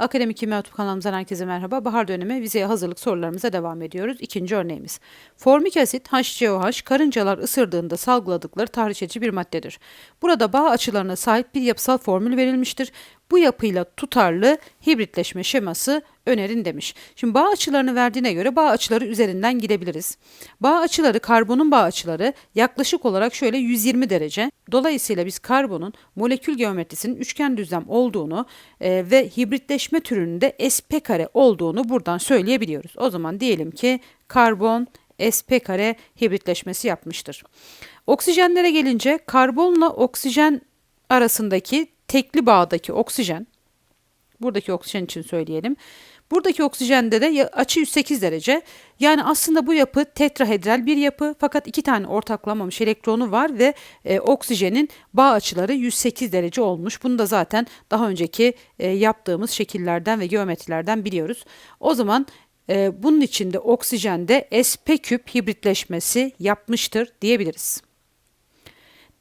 Akademik Kimya YouTube kanalımızdan herkese merhaba. Bahar dönemi vizeye hazırlık sorularımıza devam ediyoruz. İkinci örneğimiz. Formik asit HCOH karıncalar ısırdığında salgıladıkları tahriş edici bir maddedir. Burada bağ açılarına sahip bir yapısal formül verilmiştir. Bu yapıyla tutarlı hibritleşme şeması önerin demiş. Şimdi bağ açılarını verdiğine göre bağ açıları üzerinden gidebiliriz. Bağ açıları karbonun bağ açıları yaklaşık olarak şöyle 120 derece. Dolayısıyla biz karbonun molekül geometrisinin üçgen düzlem olduğunu e, ve hibritleşme türünün de sp kare olduğunu buradan söyleyebiliyoruz. O zaman diyelim ki karbon sp kare hibritleşmesi yapmıştır. Oksijenlere gelince karbonla oksijen arasındaki tekli bağdaki oksijen buradaki oksijen için söyleyelim. Buradaki oksijende de açı 108 derece. Yani aslında bu yapı tetrahedral bir yapı fakat iki tane ortaklanmamış elektronu var ve e, oksijenin bağ açıları 108 derece olmuş. Bunu da zaten daha önceki e, yaptığımız şekillerden ve geometrilerden biliyoruz. O zaman e, bunun içinde oksijende sp küp hibritleşmesi yapmıştır diyebiliriz.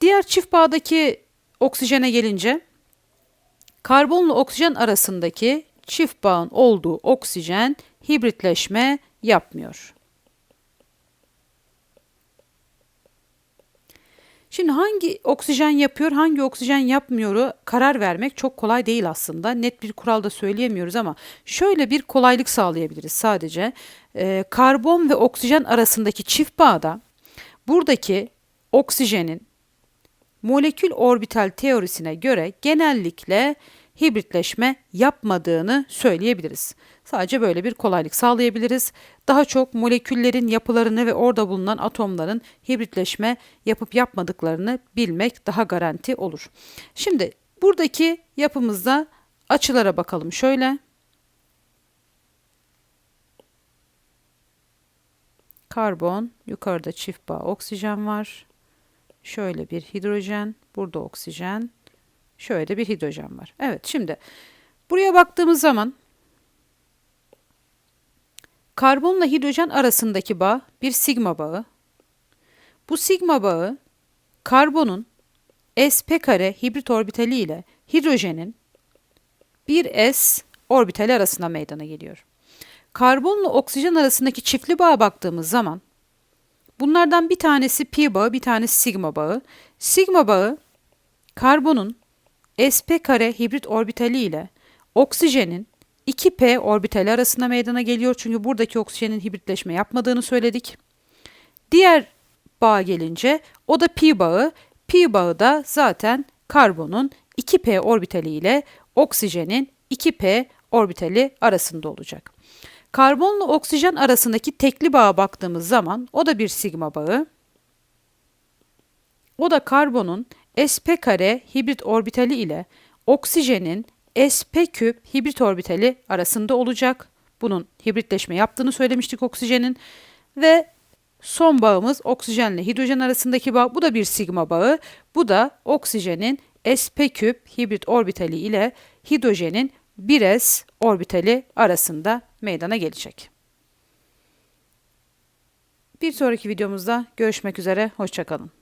Diğer çift bağdaki oksijene gelince karbonla oksijen arasındaki çift bağın olduğu oksijen hibritleşme yapmıyor. Şimdi hangi oksijen yapıyor, hangi oksijen yapmıyoru karar vermek çok kolay değil aslında. Net bir kuralda söyleyemiyoruz ama şöyle bir kolaylık sağlayabiliriz sadece. Ee, karbon ve oksijen arasındaki çift bağda buradaki oksijenin molekül orbital teorisine göre genellikle hibritleşme yapmadığını söyleyebiliriz. Sadece böyle bir kolaylık sağlayabiliriz. Daha çok moleküllerin yapılarını ve orada bulunan atomların hibritleşme yapıp yapmadıklarını bilmek daha garanti olur. Şimdi buradaki yapımızda açılara bakalım şöyle. Karbon, yukarıda çift bağ oksijen var. Şöyle bir hidrojen, burada oksijen, Şöyle bir hidrojen var. Evet şimdi buraya baktığımız zaman karbonla hidrojen arasındaki bağ bir sigma bağı. Bu sigma bağı karbonun sp kare hibrit orbitali ile hidrojenin 1s orbitali arasında meydana geliyor. Karbonla oksijen arasındaki çiftli bağa baktığımız zaman bunlardan bir tanesi pi bağı, bir tanesi sigma bağı. Sigma bağı karbonun sp kare hibrit orbitali ile oksijenin 2p orbitali arasında meydana geliyor. Çünkü buradaki oksijenin hibritleşme yapmadığını söyledik. Diğer bağ gelince o da pi bağı. Pi bağı da zaten karbonun 2p orbitali ile oksijenin 2p orbitali arasında olacak. Karbonla oksijen arasındaki tekli bağa baktığımız zaman o da bir sigma bağı. O da karbonun sp kare hibrit orbitali ile oksijenin sp küp hibrit orbitali arasında olacak. Bunun hibritleşme yaptığını söylemiştik oksijenin ve son bağımız oksijenle hidrojen arasındaki bağ. Bu da bir sigma bağı. Bu da oksijenin sp küp hibrit orbitali ile hidrojenin 1s orbitali arasında meydana gelecek. Bir sonraki videomuzda görüşmek üzere, hoşçakalın.